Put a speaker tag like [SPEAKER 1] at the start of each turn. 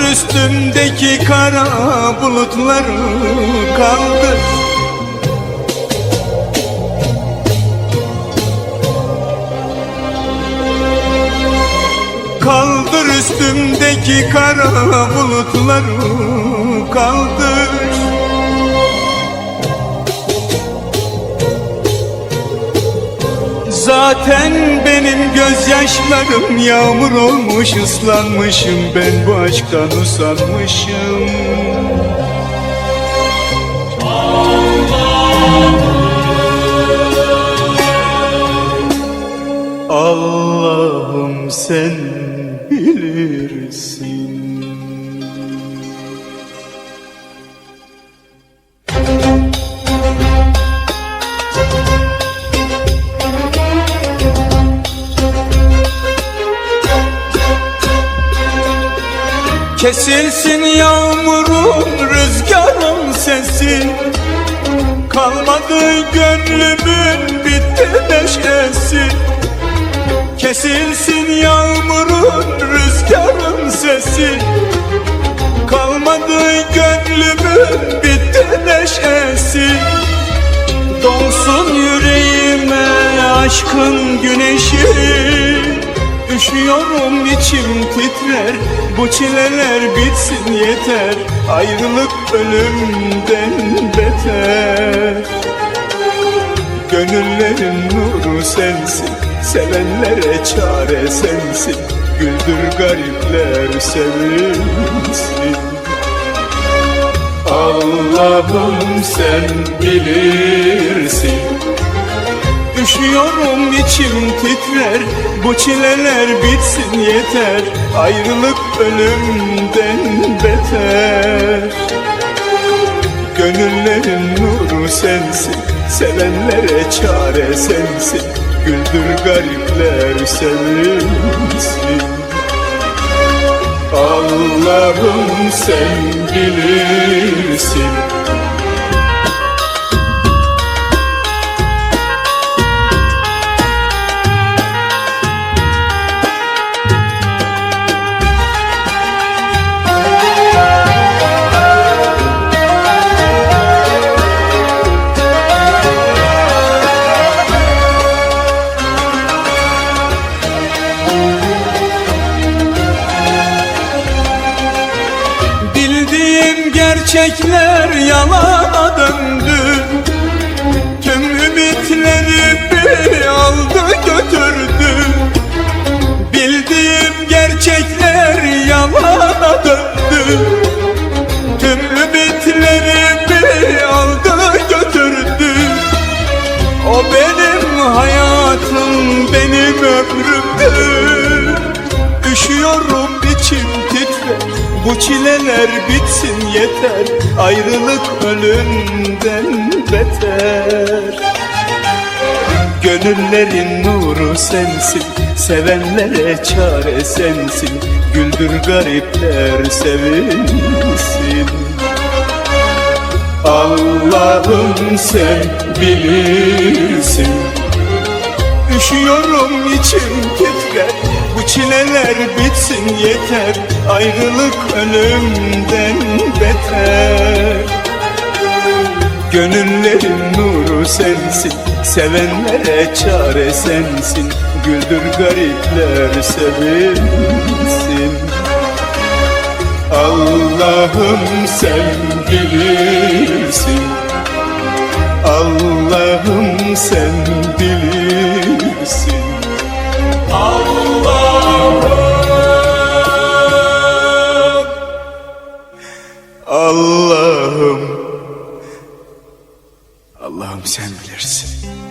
[SPEAKER 1] Kaldır üstümdeki kara bulutları kaldır Kaldır üstümdeki kara bulutları kaldır Zaten benim gözyaşlarım yağmur olmuş ıslanmışım. Ben bu aşktan usanmışım. Allah'ım sen bilirsin Kesilsin yağmurun rüzgarın sesi. Kalmadı gönlümün bitti neşesi. Kesilsin yağmurun rüzgarın sesi. Kalmadı gönlümün bitti neşesi. Donsun yüreğime aşkın güneşi Üşüyorum içim titrer. Bu çileler bitsin yeter. Ayrılık ölümden beter. Gönüllerin nuru sensin Sevenlere çare sensin. Güldür garipler sevinsin. Allah'ım sen bilirsin Üşüyorum içim titrer. Bu çileler bitsin yeter. Ayrılık ölümden beter. Gönüllerin nuru sensin Sevenlere çare sensin. Güldür garipler sevinsin. Allah'ım sen bilirsin Bildiğim gerçekler yalana döndü. Tüm ümitlerimi aldı götürdü. Bildiğim gerçekler yalana döndü Bu çileler bitsin yeter Ayrılık ölümden beter. Gönüllerin nuru sensin Sevenlere çare sensin Güldür garipler sevinsin. Allah'ım sen bilirsin Üşüyorum içim titrer Bu çileler bitsin yeter. Ayrılık ölümden beter. Gönüllerin nuru sensin. Sevenlere çare sensin. Güldür garipler sevinsin. Allah'ım sen bilirsin. Allah'ım sen bilirsin Allah'ım sen bilirsin.